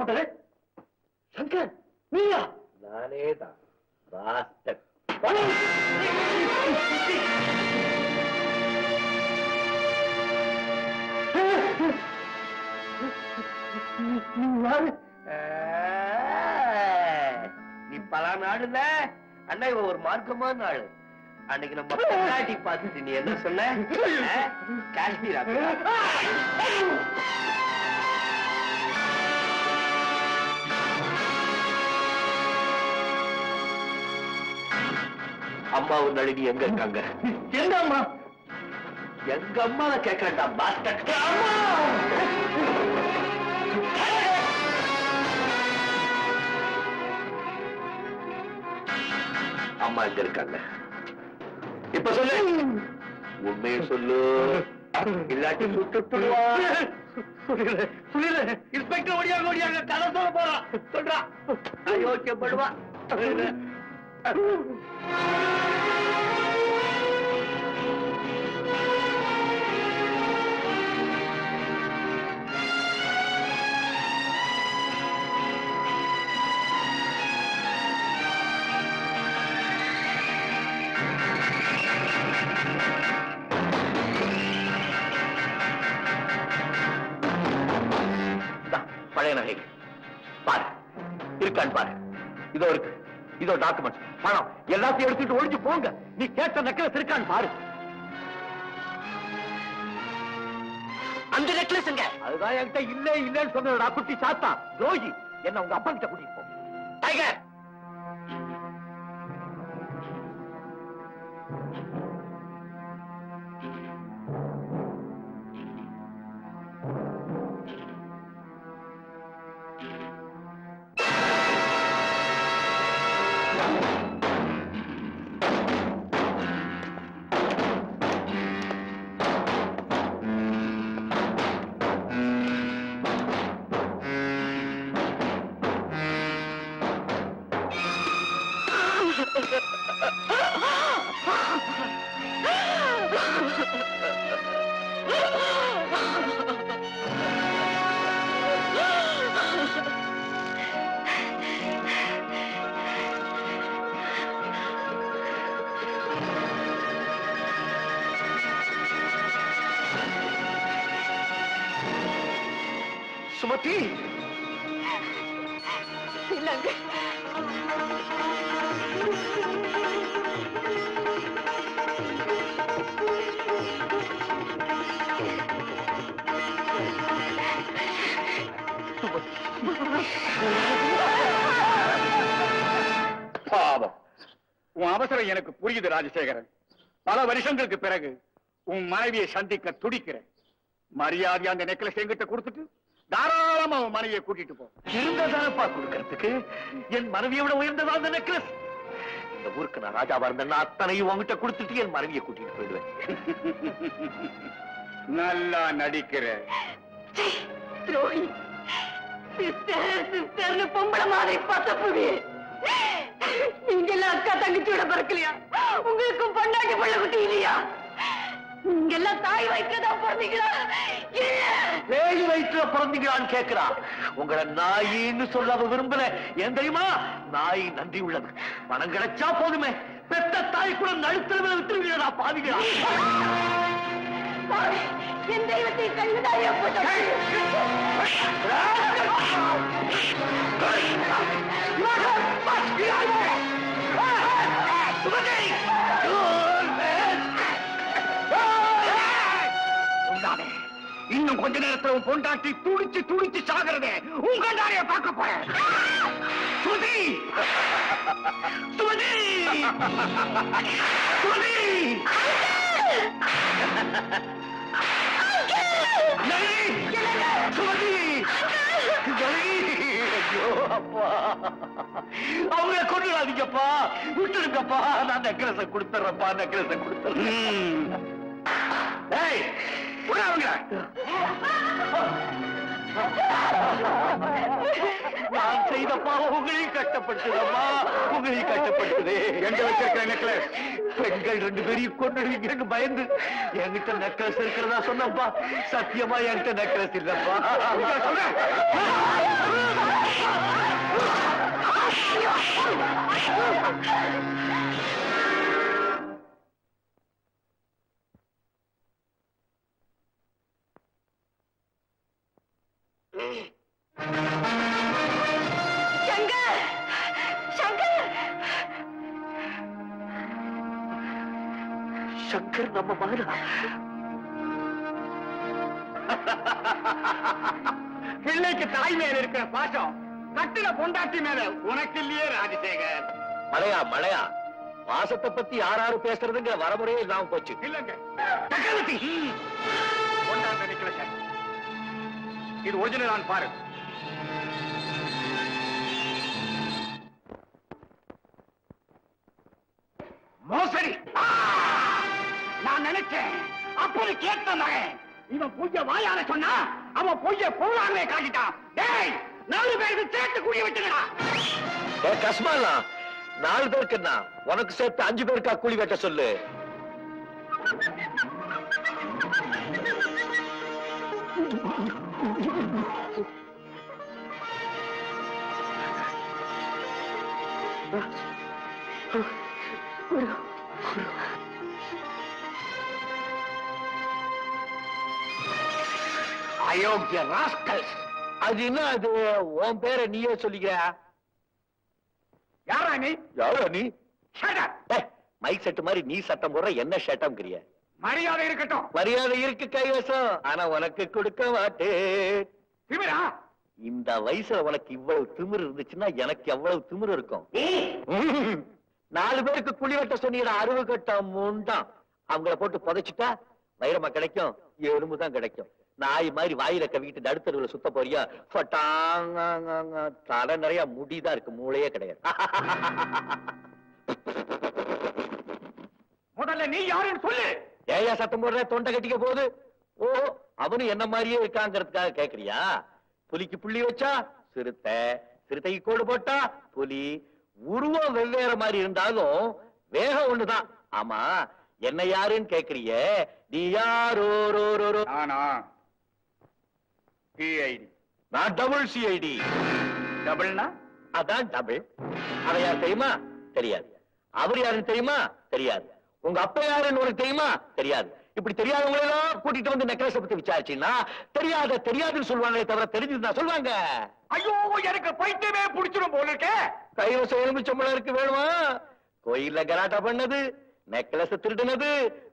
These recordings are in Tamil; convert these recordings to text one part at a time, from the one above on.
போட்டது சங்கர் நீயா? நானே தான் ராஸ்டர் நீ பல நாடுல அண்ணா இவன் ஒரு மார்க்கமான ஆளு அன்னைக்கு நம்ம பொண்டாட்டி பார்த்துட்டு நீ என்ன சொன்ன? காஷ்மீர்? அம்மாவும் நளினி எங்க இருக்காங்க? எங்க அம்மா எங்க அம்மாவை பாஸ்டர் அம்மா! அம்மா எங்க இருக்காங்க? இப்ப சொல்லு. உண்மையை சொல்லு. இல்லாட்டி சுட்டுட்டுவா புரியல புரியல இன்ஸ்பெக்டர் ஓடியாங்க ஓடியாங்க. கதை சொல்ல போறான். சொல்றா. யோசிக்கப்படுவா. இந்தா, பழைய நகைகள். பாரு. இருக்கான்னு பாரு. இதோ இருக்கு. இதோ டாக்குமெண்ட் பணம் எல்லாத்தையும் எடுத்துட்டு ஒழிஞ்சு போங்க. நீ கேட்ட நெக்லஸ் இருக்கான்னு பாரு. அந்த நெக்லஸ் எங்க? அதுதான் என்கிட்ட இல்ல இல்லன்னு சொன்னடா குட்டி சாத்தா. துரோகி என்ன உங்க அப்பா கிட்ட கூட்டிட்டு போ. டைகர்! சுமதி. இல்லங்க. பாவம். உன் அவசரம் எனக்கு புரியுது ராஜசேகரன். பல வருஷங்களுக்கு பிறகு உன் மனைவியை சந்திக்க துடிக்கிறேன். மரியாதையா அந்த நெக்லஸ் என்கிட்ட கொடுத்துட்டு தாராளமா உன் மனைவியை கூட்டிட்டு போ. இருந்ததானப்பா கொடுக்கறதுக்கு? என் மனைவியை விட உயர்ந்ததா அந்த நெக்லஸ் இந்த ஊருக்கு நான் ராஜாவா இருந்தேன்னா அத்தனையும் உங்ககிட்ட கொடுத்துட்டு என் மனைவியை கூட்டிட்டு போயிடுவேன். நல்லா நடிக்கிற. துரோகி. சிஸ்டர் சிஸ்டர்னு பொம்பளை மாதிரி பத்தப்புடி நீங்க எல்லாம் அக்கா தங்கச்சியோட பிறக்கலையா? உங்களுக்கும் பொண்டாட்டி பிள்ளை குட்டி இல்லையா? நீங்க எல்லாம் தாய் வயிற்றுதான் பிறந்தீங்களா பேய் வயிற்றுல பிறந்தீங்களான்னு கேக்குறா உங்களை நாயின்னு சொல்ல அவ விரும்பல ஏன் தெரியுமா நாய் நன்றி உள்ளது பணம் கிடைச்சா போதுமே பெத்த தாய் கூட நடுத்தரவில் விட்டுருவீங்களா பாவிகளா பாவி, என் தெய்வத்தை கொஞ்ச நேரத்துல உன் பொண்டாட்டி துடிச்சு துடிச்சு சாகிறதே உங்க கண்டாரிய பார்க்க போறேன். நளினி! ஐயோ, அப்பா. அவங்கள கொண்டுடாதீங்கப்பா விட்டுருங்கப்பா நான் நெக்லஸ கொடுத்துறேன்ப்பா. நெக்லஸ கொடுத்துறேன். நான் செய்த பாவம் உங்களையும் கஷ்டப்படுத்துதம்மா உங்களையும் கஷ்டப்படுத்துதே எங்க வச்சிருக்கிற நெக்லஸ் பெண்கள் ரெண்டு பேரையும் கொண்டுடுவீங்கன்னு பயந்து. என்கிட்ட நெக்லஸ் இருக்கிறதா சொன்னப்பா சத்தியமா என்கிட்ட நெக்லஸ் இல்லப்பா. சொல்றேன். நம்ம மகனா பிள்ளைக்கு தாய் மேல இருக்கிற பாசம் கட்டில பொண்டாட்டி மேல உனக்கு இல்லையே ராஜசேகர். மழையா மழையா மாசத்தை பத்தி யாராரு பேசுறதுங்கிற வரமுறையே இல்லாம போச்சு. இல்லங்க. சக்கரவர்த்தி கொண்டாந்த நெக்லஸ் இது ஒரிஜினல் நான் பாரு மோசடி! ஆ! நான் நினைச்சேன். அப்படி கேட்ட மகன் இவன் பொய்ய வாயால சொன்னா அவன் பொய்ய பொருளாகவே காட்டிட்டான். டேய் நாலு பேருக்கு சேர்த்து குடி ஏ கஸ்மாலா நாலு பேருக்கு என்ன? உனக்கு சேர்த்து அஞ்சு பேருக்கா கூலி வெட்ட சொல்லு. அயோக்கிய ராஸ்கல்ஸ் அது என்ன அது? உன் பேரை நீயே சொல்லிக்கிற? யாரா நீ யாரோ நீ மைக் செட்டு மாதிரி நீ சட்டம் போடுற என்ன சட்டம்ங்கிறிய மரியாதை இருக்கட்டும். மரியாதை இருக்கு கைவசம். ஆனா உனக்கு கொடுக்க மாட்டேன். திமிரா? இந்த வயசுல உனக்கு இவ்வளவு திமிரு இருந்துச்சுன்னா எனக்கு எவ்வளவு திமிரு இருக்கும். நாலு பேருக்கு குழி வெட்ட சொன்னீங்க அறுவு கட்ட முண்டாம் அவங்கள போட்டு புதைச்சிட்டா வைரமா கிடைக்கும் எறும்பு தான் கிடைக்கும். நாய் மாதிரி வாயில கவிக்கிட்டு நடுத்தருவுல சுத்த போறியா? தலை நிறைய முடிதான் இருக்கு. மூளையே கிடையாது. முதல்ல நீ யாருன்னு சொல்லு. ஏயா சத்தம் போடுற? தொண்டை கட்டிக்க போகுது. ஓ அவனும் என்ன மாதிரியே இருக்காங்கிறதுக்காக கேக்குறியா? புலிக்கு புள்ளி வச்சா சிறுத்தை சிறுத்தைக்கு கோடு போட்டா புலி. உருவம் வெவ்வேறு மாதிரி இருந்தாலும் வேகம் ஒண்ணுதான். ஆமா என்ன யாருன்னு கேக்குறிய? நீ யாரோ நானா? டிஐடி நான் டபுள் சிஐடி டபுள்னா அதான் டபுள் அவ யார் தெரியுமா? தெரியாது. அவர் யாருன்னு தெரியுமா? தெரியாது. உங்க அப்பா யாருன்னு உனக்கு தெரியுமா? தெரியாது. இப்படி தெரியாதவங்க எல்லாம் கூட்டிட்டு வந்து நெக்லஸ் பத்தி விசாரிச்சீங்கன்னா தெரியாத தெரியாதுன்னு சொல்லுவாங்களே தவிர தெரிஞ்சிருந்தா சொல்லுவாங்க. ஐயோ எனக்கு பைத்தியமே புடிச்சிடும் போல இருக்கே. கைவசம் எலுமிச்சம்பளம் இருக்கு வேணுமா? கோயில்ல கலாட்டா பண்ணது. நெக்லஸ் திருடுனது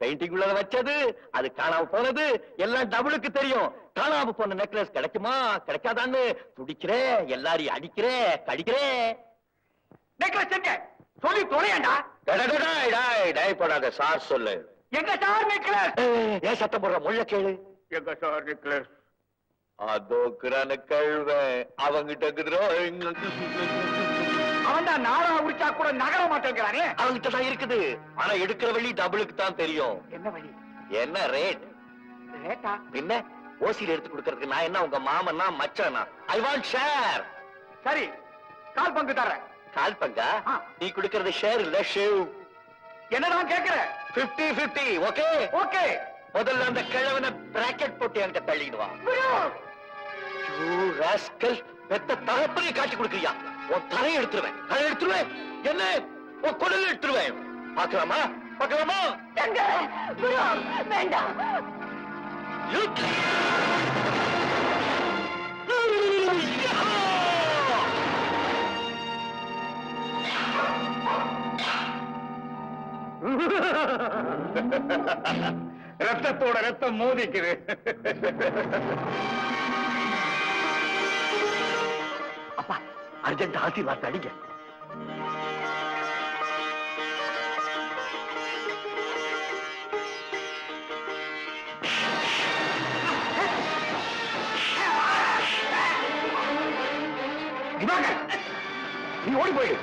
பெயிண்டிங் உள்ள வச்சது அது காணாம போனது எல்லாம் டபுளுக்கு தெரியும். காணாம போன நெக்லஸ் கிடைக்குமா? கிடைக்காதான்னு துடிக்கிறே எல்லாரையும் அடிக்கிறே கடிக்கிறே. நெக்லஸ் எங்க? சொல்லி தொலையண்டா. போடாத சார் சொல்லு. எங்க சார் நெக்லஸ்? ஏன் சத்தம் போடுற முள்ள கேளு. எங்க சார் நெக்லஸ்? அதோக்குறான கழுவன் அவங்கிட்ட இருக்குதுரோ அவன் தான் நாடா உரிச்சா கூட நகர மாட்டேங்கிறானே. அவங்கிட்ட தான் இருக்குது. ஆனா எடுக்கிற வழி டபுளுக்கு தான் தெரியும். என்ன வழி? என்ன ரேட் ரேட்டா? பின்ன ஓசியில எடுத்து கொடுக்கறதுக்கு நான் என்ன உங்க மாமன்னா மச்சானா? ஐ வாண்ட் ஷேர் சரி கால் பங்கு தர்றேன். கால் பங்கா. நீ கொடுக்கறது ஷேர் இல்ல ஷேவ் என்னதான் கேக்குற? 50 50 ஓகே ஓகே முதல்ல அந்த கிழவனை பிராக்கெட் போட்டு என்கிட்ட தள்ளிடுவா. குரு யூ ராஸ்கல் பெத்த தகப்பனை காட்டி கொடுக்கறியா? உன் தலையை எடுத்துருவேன். தலை எடுத்துருவேன்? என்ன? உன் குடல் எடுத்துருவேன். பாக்கலாமா பாக்கலாமா வேண்டாம். ரத்தத்தோட ரத்தம் மோதிக்குது. அப்பா அர்ஜென்ட் ஆசீர்வாத் அடிங்க. நீ ஓடி போயிடு.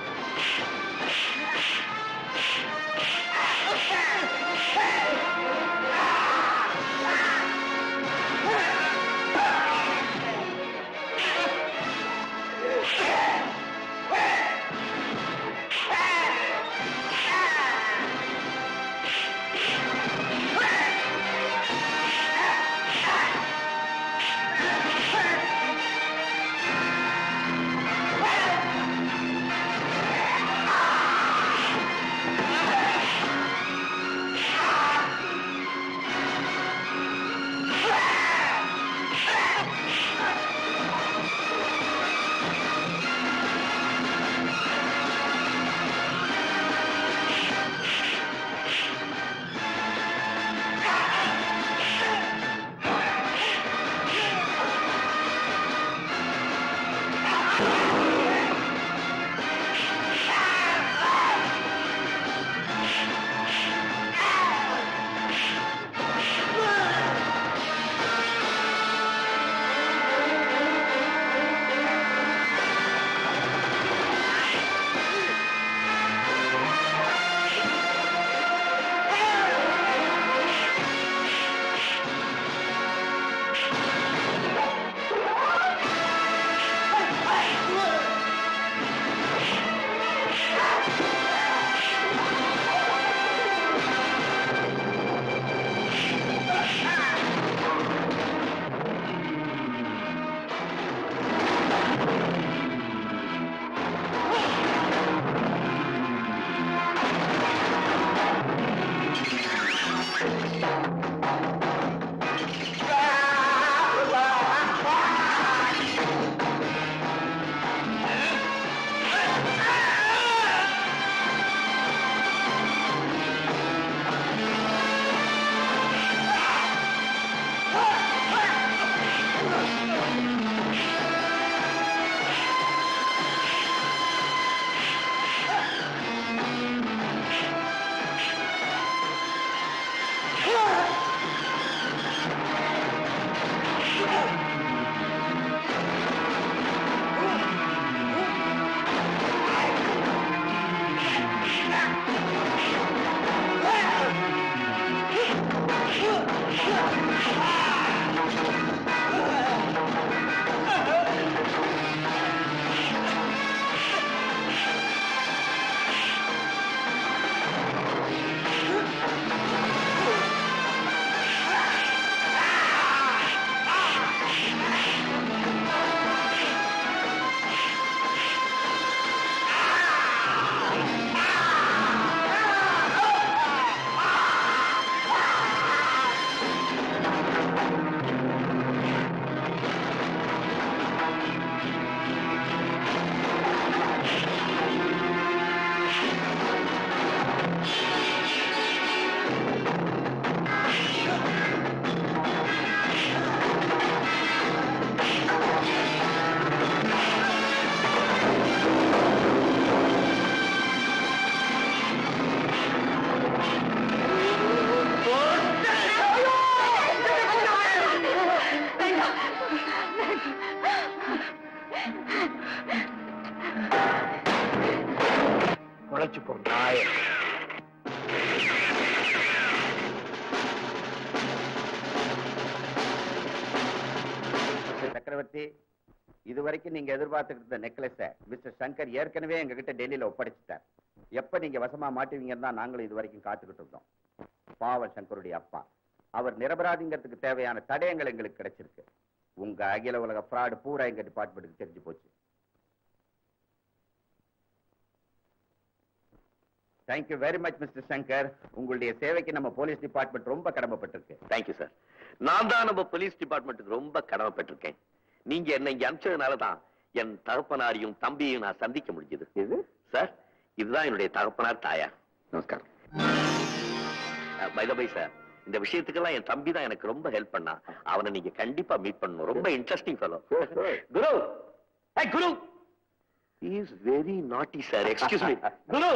மிஸ்டர் சக்கரவர்த்தி இதுவரைக்கும் நீங்க எதிர்பார்த்துக்கிட்டு இருந்த நெக்லஸ மிஸ்டர் சங்கர் ஏற்கனவே எங்ககிட்ட டெல்லியில ஒப்படைச்சிட்டார். எப்ப நீங்க வசமா மாட்டுவீங்கன்னு தான் நாங்களும் இது வரைக்கும் காத்துக்கிட்டு இருந்தோம். பாவ சங்கருடைய அப்பா. அவர் நிரபராதிங்கிறதுக்கு தேவையான தடயங்கள் எங்களுக்கு கிடைச்சிருக்கு. உங்க அகில உலக ஃப்ராடு பூரா எங்க டிபார்ட்மெண்ட்டுக்கு தெரிஞ்சு போச்சு. Thank you very much mister Shankar. உங்களுடைய சேவைக்கு நம்ம போலீஸ் டிபார்ட்மெண்ட் ரொம்ப கடமைப்பட்டிருக்கு. தேங்க்யூ சார் நான் தான் நம்ம போலீஸ் டிபார்ட்மெண்ட்டுக்கு ரொம்ப கடமைப்பட்டிருக்கேன். நீங்க என்ன இங்க அனுப்பிச்சதுனால தான் என் தகப்பனாரையும் தம்பியையும் நான் சந்திக்க முடிஞ்சது. இது சார் இதுதான் என்னுடைய தகப்பனார் தாயார். நமஸ்காரம். பை சார் இந்த விஷயத்துக்கெல்லாம் என் தம்பி தான் எனக்கு ரொம்ப ஹெல்ப் பண்ணா. அவனை நீங்க கண்டிப்பா மீட் பண்ணணும். ரொம்ப interesting fellow Guru! Guru! Is very naughty sir excuse me Guru!